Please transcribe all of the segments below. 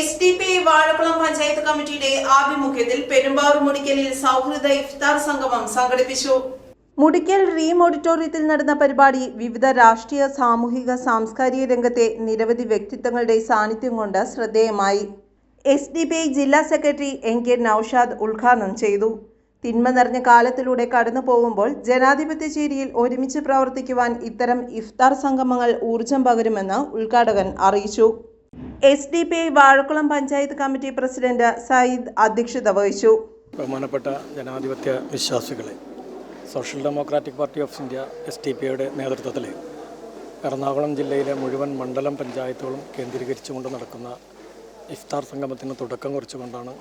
S D P I Vazhakkulam panchayat കമ്മിറ്റിയുടെ ആഭിമുഖ്യത്തിൽ പെരുമ്പാവൂർ മുടിക്കലിൽ സൗഹൃദ ഇഫ്താർ സംഗമം സംഘടിപ്പിച്ചു. മുടിക്കൽ റീം ഓഡിറ്റോറിയത്തിൽ നടന്ന പരിപാടി വിവിധ രാഷ്ട്രീയ സാമൂഹിക സാംസ്കാരിക രംഗത്തെ നിരവധി വ്യക്തിത്വങ്ങളുടെ സാന്നിധ്യം കൊണ്ട് ശ്രദ്ധേയമായി. എസ് ഡി പി ഐ ജില്ലാ സെക്രട്ടറി എൻ കെ നൌഷാദ് ഉദ്ഘാടനം ചെയ്തു. തിന്മ നിറഞ്ഞ കാലത്തിലൂടെ കടന്നു പോകുമ്പോൾ ജനാധിപത്യ ചേരിയിൽ ഒരുമിച്ച് പ്രവർത്തിക്കുവാൻ ഇത്തരം ഇഫ്താർ സംഗമങ്ങൾ ഊർജം പകരുമെന്ന് ഉദ്ഘാടകൻ അറിയിച്ചു. S D P I Vazhakkulam panchayat committee president Sayyid അധ്യക്ഷത വഹിച്ചു. ബഹുമാനപ്പെട്ട ജനാധിപത്യ വിശ്വാസികളെ social democratic party of India S D പിയുടെ നേതൃത്വത്തിൽ എറണാകുളം ജില്ലയിലെ മുഴുവൻ മണ്ഡലം പഞ്ചായത്തുകളും കേന്ദ്രീകരിച്ചുകൊണ്ട് നടക്കുന്ന ഇഫ്താർ സംഗമത്തിന് തുടക്കം കുറിച്ചുകൊണ്ടാണ്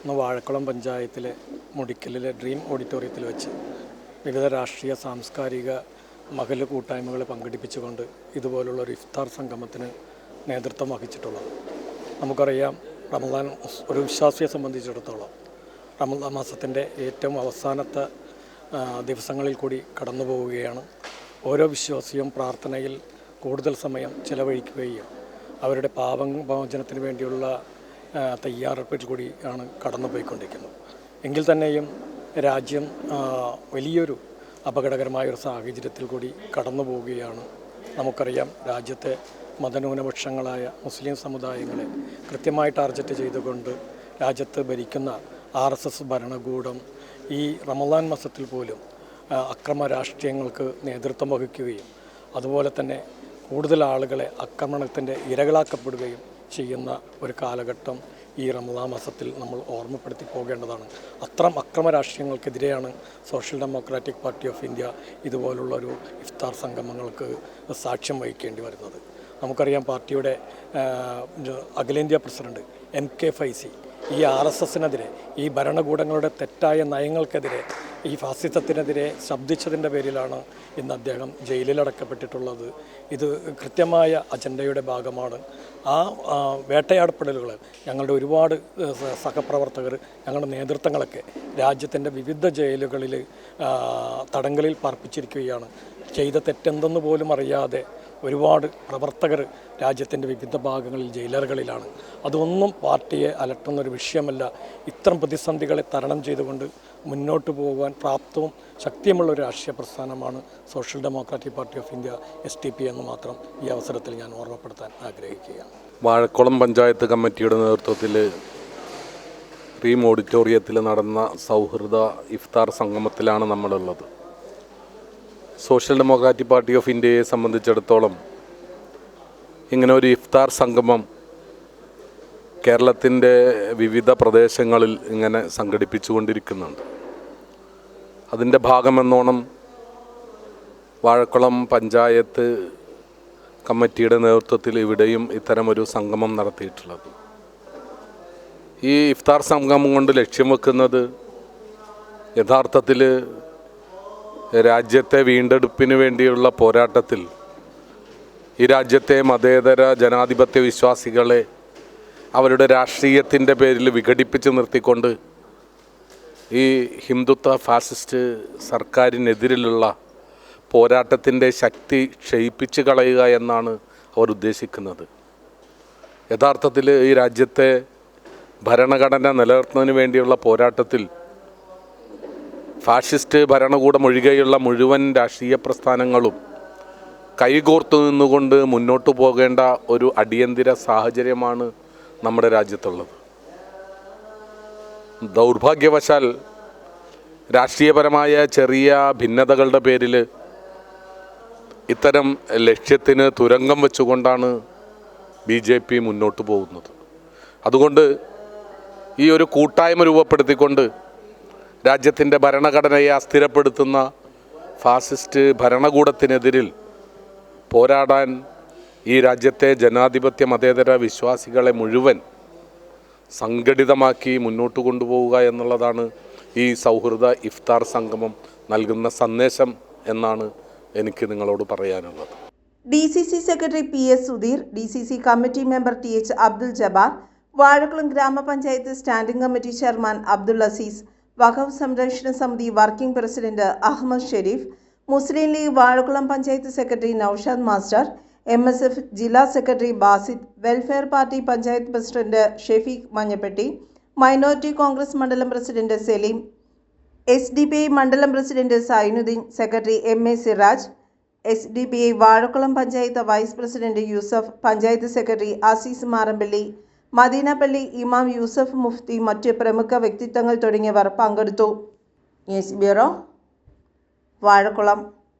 ഇന്ന് വാഴക്കുളം പഞ്ചായത്തിലെ മുടിക്കലിലെ ഡ്രീം ഓഡിറ്റോറിയത്തിൽ വെച്ച് വിവിധ രാഷ്ട്രീയ സാംസ്കാരിക മകൽ കൂട്ടായ്മകളെ പങ്കെടുപ്പിച്ചുകൊണ്ട് ഇതുപോലുള്ള ഒരു ഇഫ്താർ സംഗമത്തിന് നേതൃത്വം വഹിച്ചിട്ടുള്ളത്. നമുക്കറിയാം റമദാൻ ഒരു വിശ്വാസിയെ സംബന്ധിച്ചിടത്തോളം റമദാൻ മാസത്തിന്റെ ഏറ്റവും അവസാനത്തെ ദിവസങ്ങളിൽ കൂടി കടന്നു പോവുകയാണ്. ഓരോ വിശ്വാസിയും പ്രാർത്ഥനയിൽ കൂടുതൽ സമയം ചിലവഴിക്കുകയും അവരുടെ പാപമോചനത്തിന് വേണ്ടിയുള്ള തയ്യാറെടുപ്പിൽ കൂടി ആണ് കടന്നു പോയിക്കൊണ്ടിരിക്കുന്നത്. എങ്കിൽ തന്നെയും രാജ്യം വലിയൊരു അപകടകരമായ ഒരു സാഹചര്യത്തിൽ കൂടി കടന്നു പോവുകയാണ്. നമുക്കറിയാം രാജ്യത്തെ മതന്യൂനപക്ഷങ്ങളായ മുസ്ലിം സമുദായങ്ങളെ കൃത്യമായി ടാർജറ്റ് ചെയ്തുകൊണ്ട് രാജ്യത്ത് ഭരിക്കുന്ന ആർ എസ് എസ് ഭരണകൂടം ഈ റമദാൻ മാസത്തിൽ പോലും അക്രമ രാഷ്ട്രീയങ്ങൾക്ക് നേതൃത്വം വഹിക്കുകയും അതുപോലെ തന്നെ കൂടുതൽ ആളുകളെ ആക്രമണത്തിന്റെ ഇരകളാക്കപ്പെടുകയും ചെയ്യുന്ന ഒരു കാലഘട്ടം ഈ റമദാൻ മാസത്തിൽ നമ്മൾ ഓർമ്മപ്പെടുത്തി പോകേണ്ടതാണ്. അത്തരം അക്രമ രാഷ്ട്രീയങ്ങൾക്കെതിരെയാണ് social democratic party of India ഇതുപോലുള്ള ഒരു ഇഫ്താർ സംഗമങ്ങൾക്ക് സാക്ഷ്യം വഹിക്കേണ്ടി വരുന്നത്. നമുക്കറിയാം പാർട്ടിയുടെ അഖിലേന്ത്യാ പ്രസിഡന്റ് എൻ കെ ഫൈസി. ഈ ആർ എസ് എസിനെതിരെ ഈ ഭരണകൂടങ്ങളുടെ തെറ്റായ നയങ്ങൾക്കെതിരെ ഈ ഫാസിസത്തിനെതിരെ ശബ്ദിച്ചതിന്റെ പേരിലാണ് ഇന്ന് അദ്ദേഹം ജയിലിലടക്കപ്പെട്ടിട്ടുള്ളത്. ഇത് കൃത്യമായ അജണ്ടയുടെ ഭാഗമാണ്. ആ, വേട്ടയാടപ്പെടലുകൾ ഞങ്ങളുടെ ഒരുപാട് സഹപ്രവർത്തകർ ഞങ്ങളുടെ നേതൃത്വങ്ങളൊക്കെ രാജ്യത്തിന്റെ വിവിധ ജയിലുകളിൽ തടങ്കലിൽ പാർപ്പിച്ചിരിക്കുകയാണ്. ചെയ്ത തെറ്റെന്തെന്ന് പോലും അറിയാതെ ഒരുപാട് പ്രവർത്തകർ രാജ്യത്തിന്റെ വിവിധ ഭാഗങ്ങളിൽ ജയിലറുകളിലാണ്. അതൊന്നും പാർട്ടിയെ അലട്ടുന്ന ഒരു വിഷയമല്ല. ഇത്തരം പ്രതിസന്ധികളെ തരണം ചെയ്തുകൊണ്ട് മുന്നോട്ട് പോകുവാൻ പ്രാപ്തവും ശക്തിയുമുള്ള ഒരു രാഷ്ട്രീയ പ്രസ്ഥാനമാണ് social democratic party of India S D P എന്ന് മാത്രം ഈ അവസരത്തിൽ ഞാൻ ഓർമ്മപ്പെടുത്താൻ ആഗ്രഹിക്കുകയാണ്. വാഴക്കുളം പഞ്ചായത്ത് കമ്മിറ്റിയുടെ നേതൃത്വത്തിൽ റീം ഓഡിറ്റോറിയത്തിൽ നടന്ന സൗഹൃദ ഇഫ്താർ സംഗമത്തിലാണ് നമ്മളുള്ളത്. സോഷ്യൽ ഡെമോക്രാറ്റിക് പാർട്ടി ഓഫ് ഇന്ത്യയെ സംബന്ധിച്ചിടത്തോളം ഇങ്ങനെ ഒരു ഇഫ്താർ സംഗമം കേരളത്തിന്റെ വിവിധ പ്രദേശങ്ങളിൽ ഇങ്ങനെ സംഘടിപ്പിച്ചുകൊണ്ടിരിക്കുന്നുണ്ട്. അതിന്റെ ഭാഗമെന്നോണം വാഴക്കുളം പഞ്ചായത്ത് കമ്മിറ്റിയുടെ നേതൃത്വത്തിൽ ഇവിടെയും ഇത്തരമൊരു സംഗമം നടത്തിയിട്ടുള്ളത്. ഈ ഇഫ്താർ സംഗമം കൊണ്ട് ലക്ഷ്യം വെക്കുന്നത് യഥാർത്ഥത്തിൽ രാജ്യത്തെ വീണ്ടെടുപ്പിന് വേണ്ടിയുള്ള പോരാട്ടത്തിൽ ഈ രാജ്യത്തെ മതേതര ജനാധിപത്യ വിശ്വാസികളെ അവരുടെ രാഷ്ട്രീയത്തിന്റെ പേരിൽ വിഘടിപ്പിച്ച് നിർത്തിക്കൊണ്ട് ഈ ഹിന്ദുത്വ ഫാസിസ്റ്റ് സർക്കാരിനെതിരിലുള്ള പോരാട്ടത്തിന്റെ ശക്തി ക്ഷയിപ്പിച്ച് കളയുക എന്നാണ് അവർ ഉദ്ദേശിക്കുന്നത്. യഥാർത്ഥത്തിൽ ഈ രാജ്യത്തെ ഭരണഘടന നിലനിർത്തുന്നതിന് വേണ്ടിയുള്ള പോരാട്ടത്തിൽ ഫാഷിസ്റ്റ് ഭരണകൂടം ഒഴികെയുള്ള മുഴുവൻ രാഷ്ട്രീയ പ്രസ്ഥാനങ്ങളും കൈകോർത്തു നിന്നുകൊണ്ട് മുന്നോട്ട് പോകേണ്ട ഒരു അടിയന്തര സാഹചര്യമാണ് നമ്മുടെ രാജ്യത്തുള്ളത്. ദൗർഭാഗ്യവശാൽ രാഷ്ട്രീയപരമായ ചെറിയ ഭിന്നതകളുടെ പേരിൽ ഇത്തരം ലക്ഷ്യത്തിന് തുരങ്കം വെച്ചുകൊണ്ടാണ് ബി ജെ പി മുന്നോട്ട് പോകുന്നത്. അതുകൊണ്ട് ഈ ഒരു കൂട്ടായ്മ രൂപപ്പെടുത്തിക്കൊണ്ട് രാജ്യത്തിന്റെ ഭരണഘടനയെ അസ്ഥിരപ്പെടുത്തുന്ന ഫാസിസ്റ്റ് ഭരണകൂടത്തിനെതിരിൽ പോരാടാൻ ഈ രാജ്യത്തെ ജനാധിപത്യ മതേതര വിശ്വാസികളെ മുഴുവൻ സംഘടിതമാക്കി മുന്നോട്ട് കൊണ്ടുപോവുക എന്നുള്ളതാണ് ഈ സൗഹൃദ ഇഫ്താർ സംഗമം നൽകുന്ന സന്ദേശം എന്നാണ് എനിക്ക് നിങ്ങളോട് പറയാനുള്ളത്. D C C secretary P S Sudheer D C C committee member T H Abdul Jabbar Vazhakkulam gramapanchayat standing committee chairman Abdul Aziz Waqf Samrakshana Samithi working president Ahammed Sharif Muslim League Vazhakkulam panchayat secretary Naushad master M S F ജില്ലാ secretary Basid welfare party panchayat president Shefeeq Manjappetty minority Congress മണ്ഡലം president Saleem S D P I മണ്ഡലം president Sainuddeen secretary M A Siraj S D P I Vazhakkulam panchayat vice president Yusuf panchayat secretary Azeez Marampally Madeenappally ഇമാം യൂസഫ് മുഫ്തി മറ്റ് പ്രമുഖ വ്യക്തിത്വങ്ങൾ തുടങ്ങിയവർ പങ്കെടുത്തു. News bureau Vazhakkulam.